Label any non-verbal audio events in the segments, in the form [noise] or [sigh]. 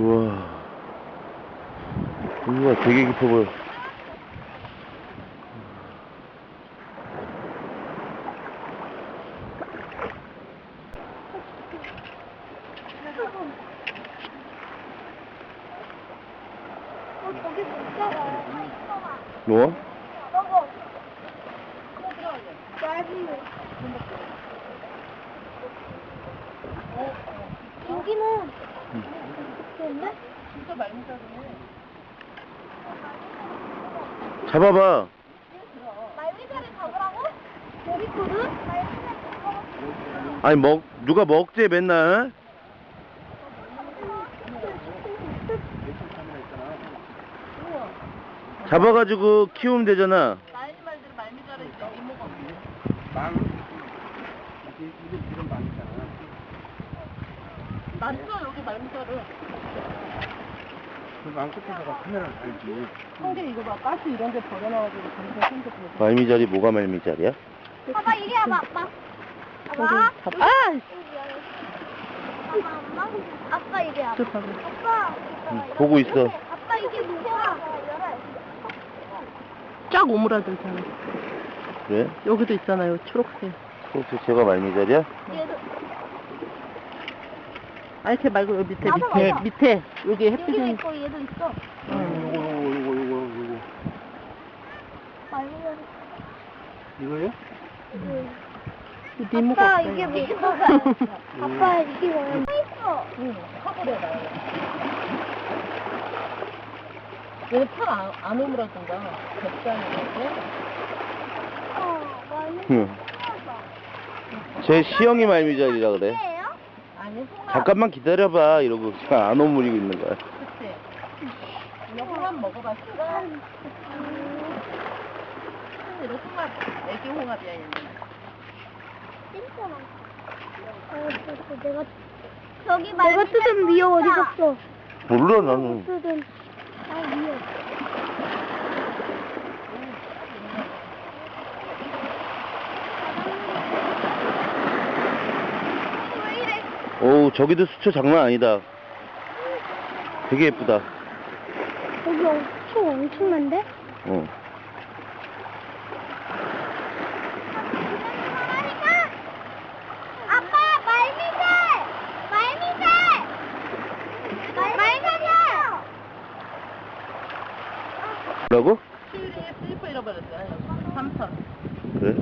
우와. 우와, 되게 깊어 보여. 어, 저기 진짜가. 뭐? 저거. 얇은 거. 여기는 좋은데? 진짜 말미잘이네. 잡아봐. 말미잘을 잡으라고? 여기 있거든? 아니, 먹, 누가 먹재, 맨날? 잡아가지고 키우면 되잖아. 말미말들 말미잘에 있어. 이모가. 망 이게 이게 이런 망이잖아. 많죠 여기 말미잘은. 그망 끝에다가 카메라를 달지. 성게 이거 봐. 가스 이런 데 버려놔가지고 점점 보여. 말미잘이 뭐가 말미잘이야? 봐봐, 이리 와봐, 아빠. 저기 봐봐. 밥. 아! 봐봐, 엄마. 아빠 이리 와봐. 저 봐봐. 아빠. 응, 보고 있어. 아빠 이게 뭐야? 쫙 오므라들잖아. 그래? 여기도 있잖아요. 초록색. 혹시 제가 말미잘이야? 얘도 아니 걔 말고 여기 밑에 맞아, 밑에 맞아. 밑에 여기 여기도 햇빛은 있고 얘도 있어. 응. 요거 요거 요거 요거 요거 말미잘. 이거요? 이 이모가 아빠 없어요. 이게 뭐야? 아빠 이게 뭐야? 있어. 얘는 팔안 안 오므라든가. 뱃살인데. 어, 말미잘. 응. 제 시영이 말미잘이라 그래. 아니 홍합. 잠깐만 기다려봐. 이러고 안 오므리고 있는 거야. 그치. 이거 홍합 먹어봤어? 이거 홍합. 애기 홍합이야 얘는. 찐꺼나. 어, 저, 내가 저기 내가 쓰던 미역 어디 갔어? 몰라, 나는. 쓰던 아 미역. 어우, 저기도 수초 장난 아니다. 되게 예쁘다. 여기 엄청 엄청난데? 어. 아빠 말미잘! 말미잘! 말미잘이야! 뭐라고? 수율이 슬리퍼 잃어버렸어요. 여기. 삼천. 그래?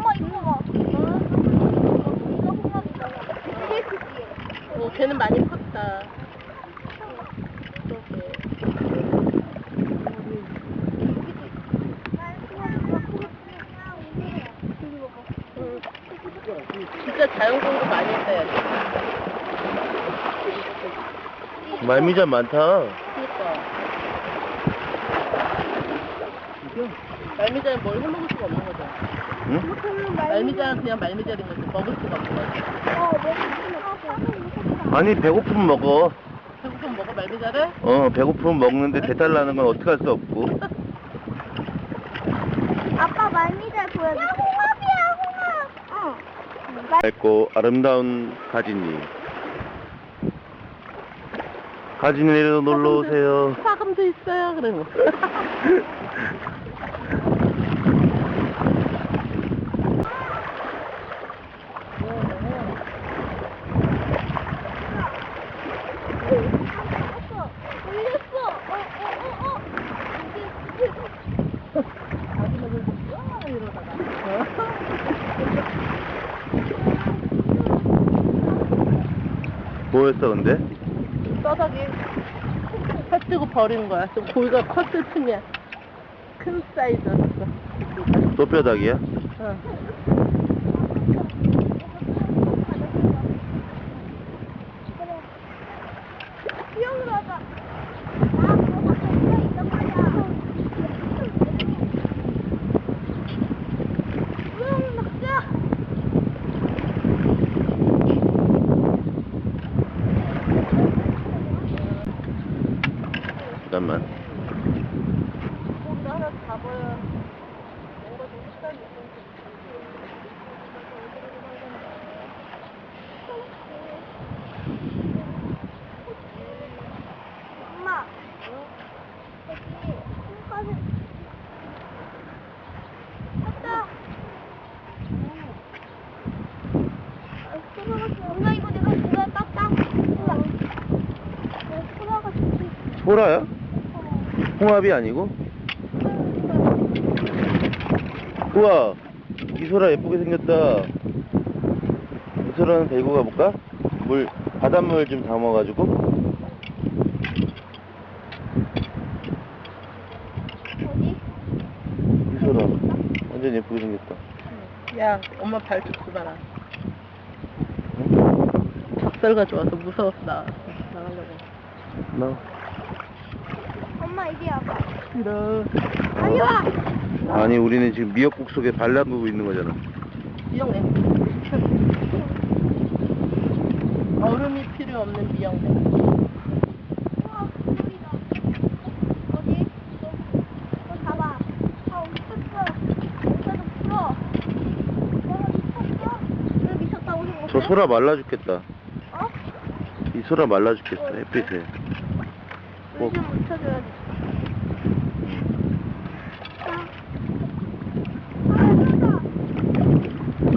엄마 이거 봐. 이거 홍합이잖아. 되게 크지? 오, 걔는 많이 컸다. 그러게. 응. 진짜 자연 공부 많이 했어야 돼. 말미잘 많다. 말미잘은 뭘 해먹을 수가 없는 거죠. 응? 말미잘은 그냥 말미잘인 거지. 먹을 수가 없는 거지. 어, 먹을 아니, 배고프면 먹어. 배고프면 먹어, 말미잘을? 어, 배고프면 먹는데 대달라는 건 어떻게 할 수 없고. [laughs] 아빠 말미잘 보여줄게. 야, 홍합이야, 홍합. 어. 밝고 아름다운 가진이. 가진이로 놀러 오세요. 사금도 있어요, 그러면. 뭐였어, 근데? 떠덕이 팥뜨고 버리는 거야. 좀 고기가 컸을 뿐이야. 큰 사이즈였어. 또 뼈다귀야? 응. 수영으로 하자. 아, 그거 진짜 있단 말이야. 수영 먹자. 잠깐만. 고기도 하나 잡아야 뭔가 좀 시간이 있으면 좋지. 떴다. 엄마 이거 내가 누가 떴다. 우와. 내 소라가 진짜. 소라야? 홍합이 아니고? 우와, 이 소라 예쁘게 생겼다. 이 소라는 데리고 가볼까? 물, 바닷물 좀 담아가지고. 이 소라. 완전 예쁘게 생겼다. 야, 엄마 발좀 봐라. 닭살 가져와서 무서워서 나 나가려고. 나. 엄마 이리 와봐. 싫어. 빨리 와. 아니, 우리는 지금 미역국 속에 발 담그고 있는 거잖아. 미역냉. [laughs] 얼음이 필요 없는 미역냉. 우와, 물이다. 어디? 너, 너 잡아. 아, 미쳤어. 여기서도 풀어. 내가 미쳤어? 왜 미쳤다고 생각해? 저 소라 말라 죽겠다. 어? 이 소라 말라 죽겠어, 햇빛에. 뭐, 물좀 묻혀줘야지.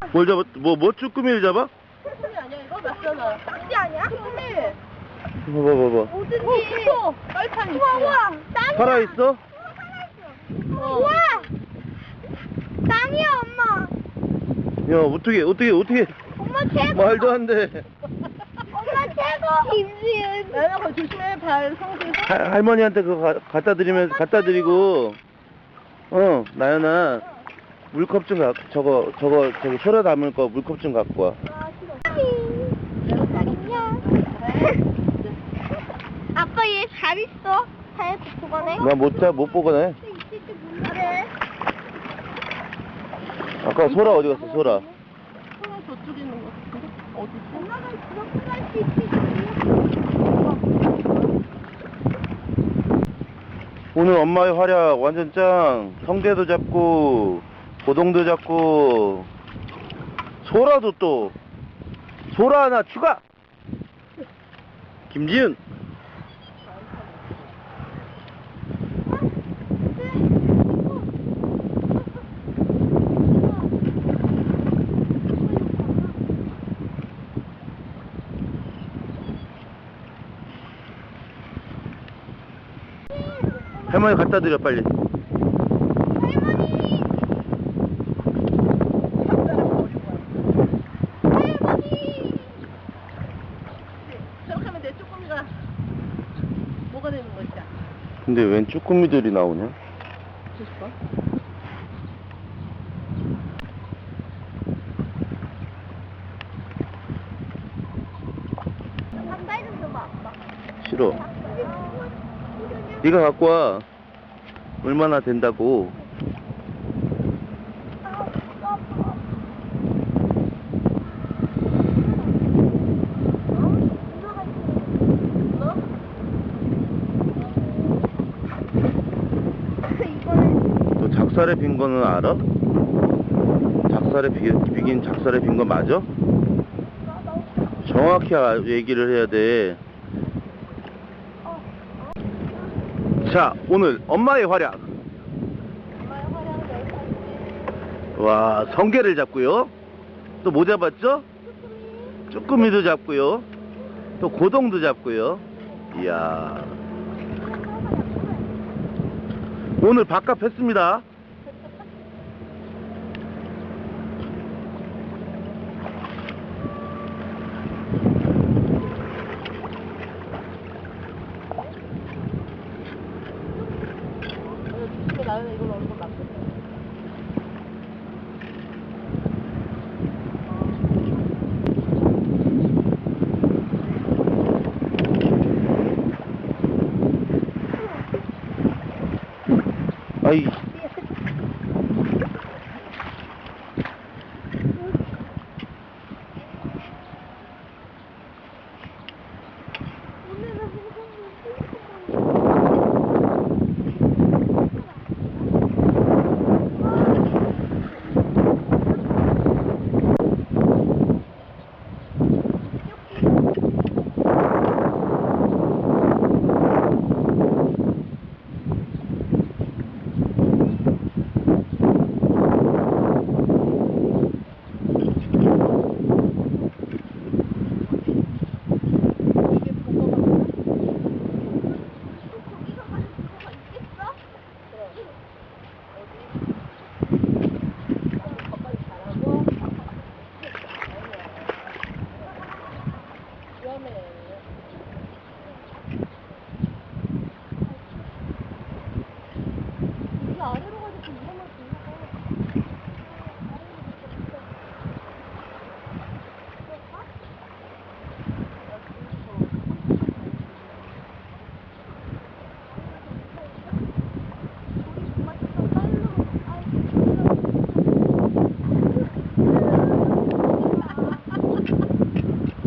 아, 뭘 잡았, 뭐, 뭐 쭈꾸미를 잡아? 쭈꾸미 아니야 이거 맞잖아. 쭈꾸미 아니야? 쭈꾸미. 봐봐, 봐봐. 어딘지. 어. 빨판 있지. 우와, 우와. 땅이야. 살아있어? 어. 우와. 땅이야, 엄마. 야, 어떻게, 어떻게, 어떻게. 엄마 최고. 말도 안 돼. 엄마 최고. 김지은. 나연아 그거 조심해 발 성수에서. 할- 할머니한테 그거 가- 갖다 드리면서 갖다 드리고 어 나연아 물컵 좀 가, 저거 저거 저기 소라 담을 거 물컵 좀 갖고 와 아? [laughs] 아빠 얘 잘 있어. 잘 도서관에. 나못자못 보거네 그래. 아까 소라 어디 갔어 소라 소라 저쪽에 있는 거 같은데? 어디 있어? 엄마가 그렇게 갈수 있지. 오늘 엄마의 활약 완전 짱 성대도 잡고 고동도 잡고 소라도 또 소라 하나 추가. 김지은. 할머니 갖다 드려 빨리 할머니. 할머니. 저렇게 하면 내 쭈꾸미가 뭐가 되는 것이야? 근데 웬 쭈꾸미들이 나오냐 좀 줘봐, 아빠. 싫어 네가 갖고 와 얼마나 된다고 아, 아빠. 이거는 너 작살에 빈 거는 알아? 작살에 비, 비긴 작살에 빈 거 맞아? 정확히 아- 얘기를 해야 돼. 자, 오늘 엄마의 활약. 와, 성게를 잡고요. 또 뭐 잡았죠? 쭈꾸미도 잡고요. 또 고동도 잡고요. 이야. 오늘 밥값 했습니다. 집에 나연아 이걸 얼굴 맞고. 아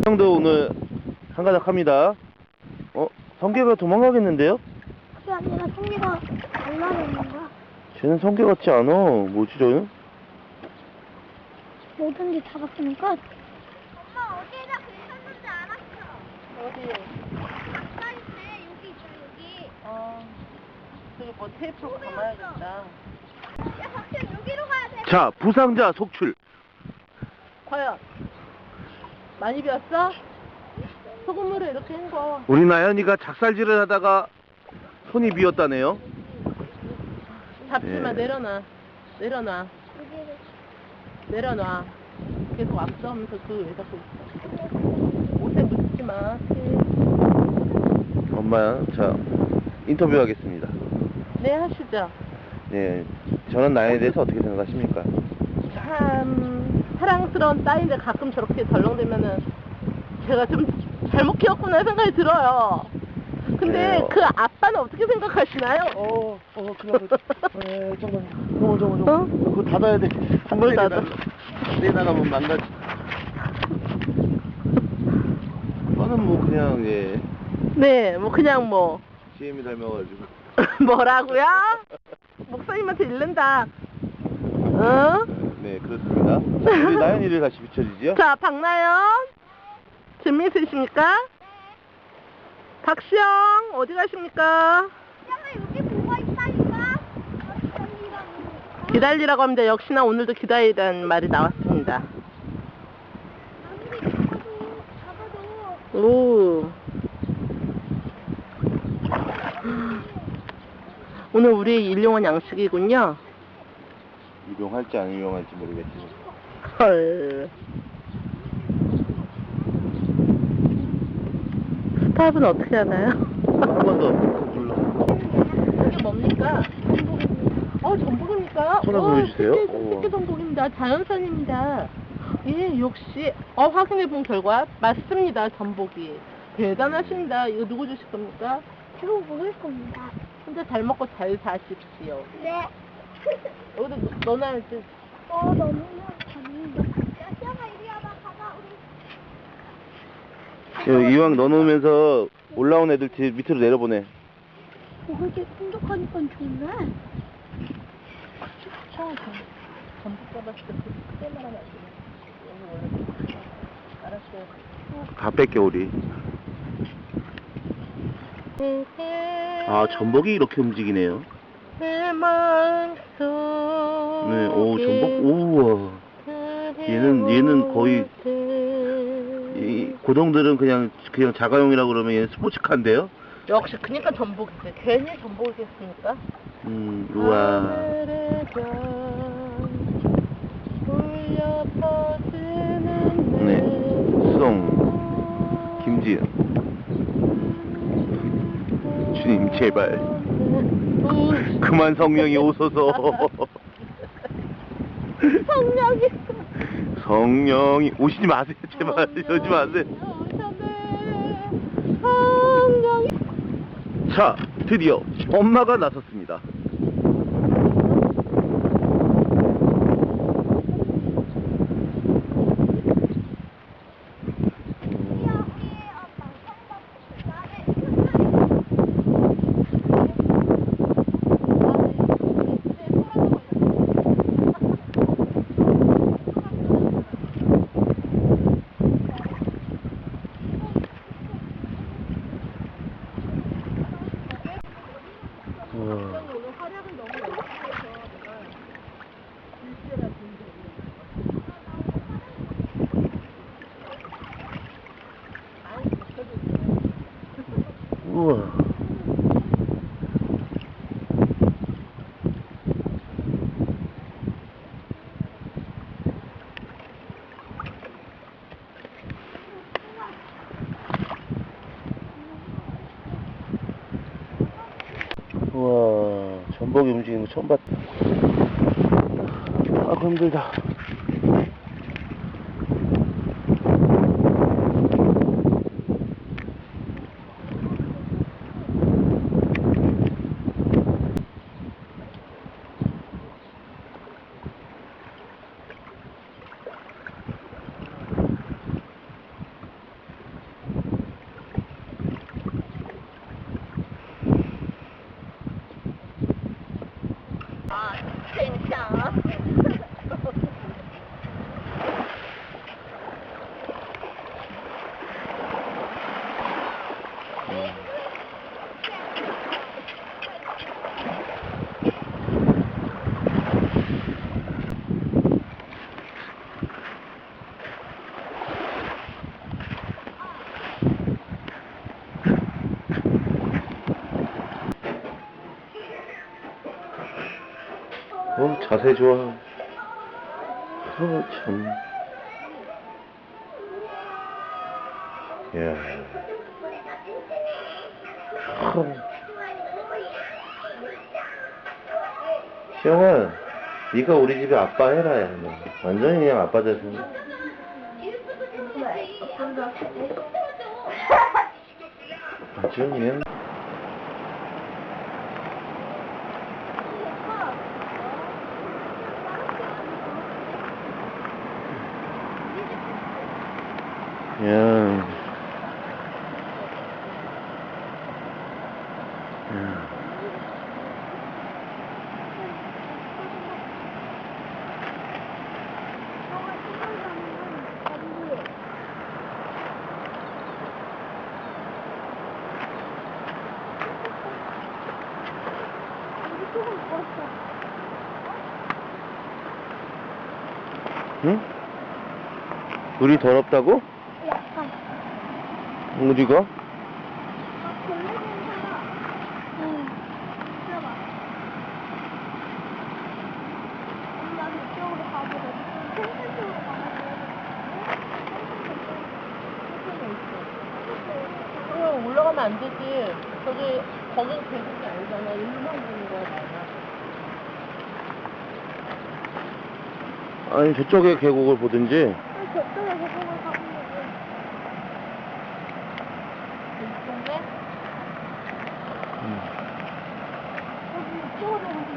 이, 성경도 오늘 한 가닥 합니다. 어? 성게가 도망가겠는데요? 그게 아니라 성미가 달라졌는가? 쟤는 성게 같지 않아. 뭐지, 저는? 뭐든지 다 바뀌니까. 엄마 어디에다 글 썼는지 알았어. 어디? 아까 있네. 여기 있어 여기. 아, 저기 뭐 테이프로 감아야겠다. 야 박현 여기로 가야 돼. 자, 부상자 속출. 과연 많이 비었어? 소금으로 이렇게 헹궈. 우리 나연이가 작살질을 하다가 손이 비었다네요. 잡지 마, 예. 내려놔. 내려놔. 내려놔. 계속 앞서면서 그왜 잡고 있어? 옷에 묻지 마. 엄마, 자, 인터뷰하겠습니다. 네, 하시죠. 네, 저는 나연에 대해서 어떻게 생각하십니까? 참 사랑스러운 딸인데 가끔 저렇게 덜렁대면은 제가 좀 잘못 키웠구나 생각이 들어요. 근데 네. 그 아빠는 어떻게 생각하시나요? 어, 어, 그냥, 에, 잠깐, 잠깐, 잠깐, 어? 그거 닫아야 돼. 뭘 닫아? 내 나가면 망가지. 저는 뭐 그냥, 예, 네, 뭐 그냥 뭐 CM이 닮아가지고. [laughs] 뭐라고요? 목사님한테 잃는다. 어? 네, 그렇습니다. 자, 우리 나연이를 다시 비춰주지요. 자, 박나연. 준비있으십니까? 박시영, 어디 가십니까? 야가 여기 뭐가 있다니까. 어디라고. 기다리라고 합니다. 역시나 오늘도 기다리라는 말이 나왔습니다. 오. 오늘 우리 일용한 양식이군요. 유용할지 안 유용할지 모르겠지만. 헐. 스탑은 어떻게 하나요? 한 번더 불러. 이게 뭡니까? 어, 전복입니까? 보여주세요. 새끼, 오. 새끼 전복입니다. 자연산입니다. 예, 역시, 어, 확인해 본 결과, 맞습니다, 전복이. 대단하십니다. 이거 누구 주실 겁니까? 제가 먹을 겁니다. 혼자 잘 먹고 잘 사십시오. 네. 여기다 넣- 넣어놔야지. 어 너무 재밌는데. 야 시아가 이리 와봐 가자 우리. 저 이왕 넣어놓으면서 올라온 애들 뒤 밑으로 내려보내. 어, 이렇게 풍족하니까 좋네. 처음 전복 잡았을 때 크게 말하면 안 돼. 여기 원래 알았어요. 다 뺏겨 우리. 아 전복이 이렇게 움직이네요. 내 마음속 네, 오 전복 우와. 얘는- 얘는 거의 이 고동들은 그냥 그냥 자가용이라 그러면 얘는 스포츠카인데요. 역시 그니까 전복이지 괜히 전복이겠습니까? 음 우와. 네, 내 수동 김지은. 주님 제발 우- 그만 성령이 오소서. 성령이 성령이 오시지 마세요 제발 이러지 마세요. 성령이 자 드디어 엄마가 나섰습니다. 우와. 오늘 활약을 너무 연습해서 내가 일제라 우와. 전복이 움직이는 거 처음 봤다. 아, 힘들다. 야. 어, 자세 좋아. 어, 참. 야. 시영아, 네가 우리 집에 아빠 해라, 야. 너. 완전히 그냥 아빠 자세. 아주 그냥. 야. 야. 응? 우리 더럽다고? 약간 어디가? 가보자. 그럼 올라가면 안 되지. 저기, 거긴 계곡이 아니잖아. 일만 보는 거야, 나는. 아니 저쪽에 계곡을 보든지 저쪽에 계곡을 가보자. 이쪽에? 여기 이쪽으로 가자.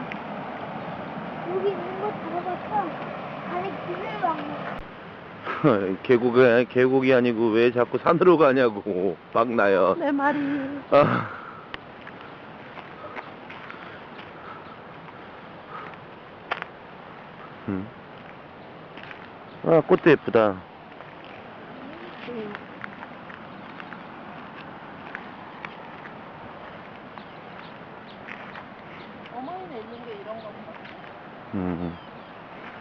여기 있는 거 들어갔어. 안에 길을 막네. 계곡이 계곡이 아니고 왜 자꾸 산으로 가냐고 [laughs] 막 나요. 내 말이. 아. 음. 아 꽃도 예쁘다. 어머니는 있는 게 이런 건가? 음.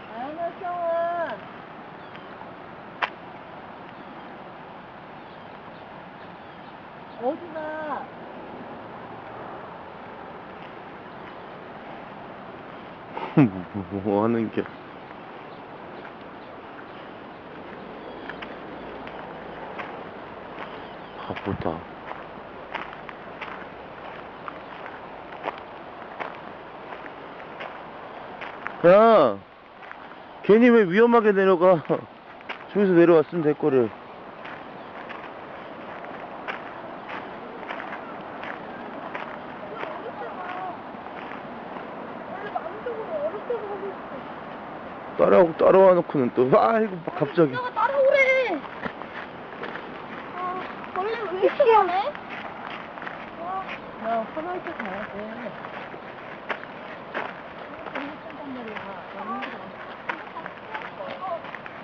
아연아? [laughs] 뭐 하는 게? 바쁘다. 야, 괜히 왜 위험하게 내려가? [laughs] 저기서 내려왔으면 될 거를. 따라오고 따라와 놓고는 또, 아이고, 막 갑자기. 오빠가 따라오래. 아, 원래 왜 이렇게 하네? 와, 야, 화장실 가야 돼. 어,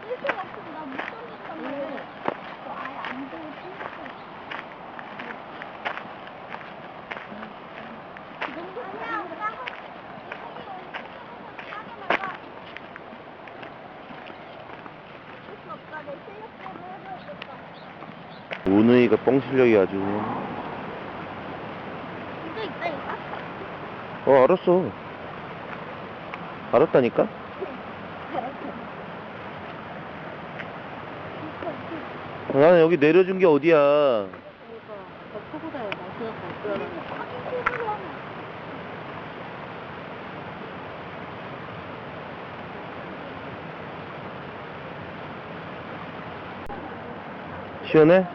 이렇게 같은 나못 던졌단 말이야. 너 아예 안 되고 생겼어. 이 정도 아니야, 따가. 할수 없다. 내 실력대로 오누이가 뻥 실력이 아주. 진짜 있다니까? 어, 알았어. 알았다니까? 나는 여기 내려준 게 어디야. 시원해?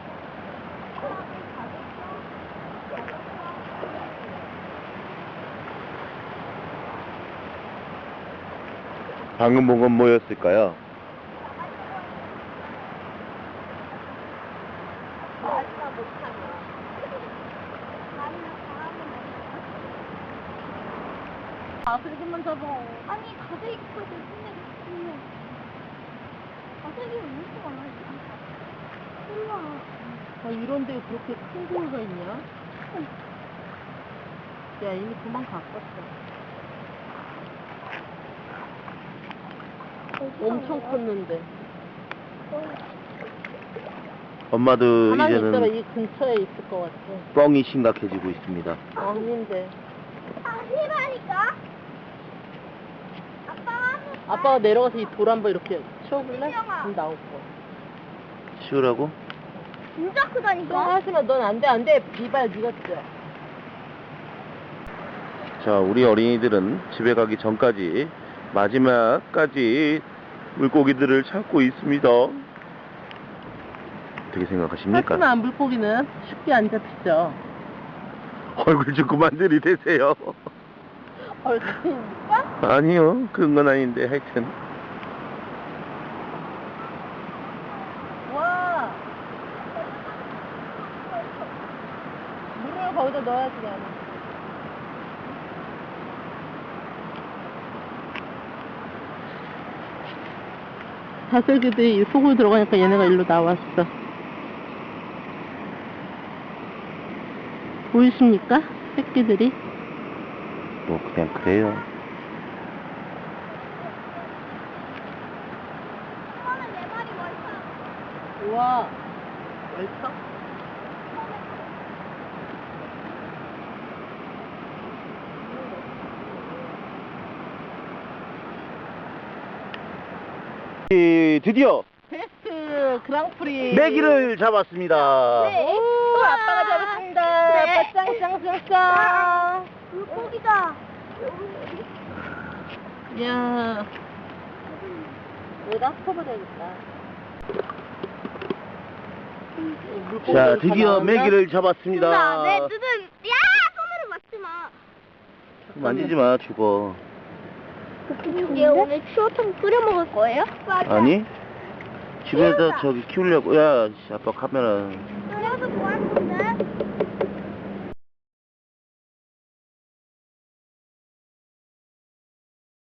방금 본 건 뭐였을까요? 다음은 가슬기만 잡아. 아니 가세기까지 근데 근데 가세기는 무슨 안 하지? 몰라. 아, 이런 데 그렇게 큰 고기가 있냐? 야, 이미 도망 갔었어. 엄청 컸는데. 엄마도 가만히 이제는 이 근처에 있을 것 같아. 뻥이 심각해지고 있습니다. 아닌데. 아니라니까. 아빠. 아빠가 내려가서 이 돌 한번 이렇게 치워볼래? 그럼 나올 거. 치우라고? 진짜 너 크다니까. 하지마, 넌안 돼, 안 돼. 비발, 니가 쪄. 자, 우리 어린이들은 집에 가기 전까지 마지막까지 물고기들을 찾고 있습니다. 어떻게 생각하십니까? 하지만 물고기는 쉽게 안 잡히죠. 얼굴 좀 그만 들이대세요. 얼굴이니까? 아니요, 그런 건 아닌데 하여튼 와. 물을 거기다 넣어야지, 나는. 다슬기들이 속으로 들어가니까 얘네가 일로 나왔어. 보이십니까? 새끼들이? 뭐 그냥 그래요. 이거는 내 말이 멀쩡. 우와. 얼청? 이, 드디어 베스트 그랑프리. 메기를 잡았습니다. 네. 오, 아빠가 잡았습니다. 네. 아빠 짱짱짱짱. 물고기다. 야. 여기다 덮어버려야겠다. 자, 드디어 메기를 잡았습니다. 내야 손으로 맞지 마. 만지지 마, 죽어. 이게 오늘 추어탕 끓여 먹을 거예요? 아니? 집에서. 저기 키우려고. 야, 씨, 아빠 카메라.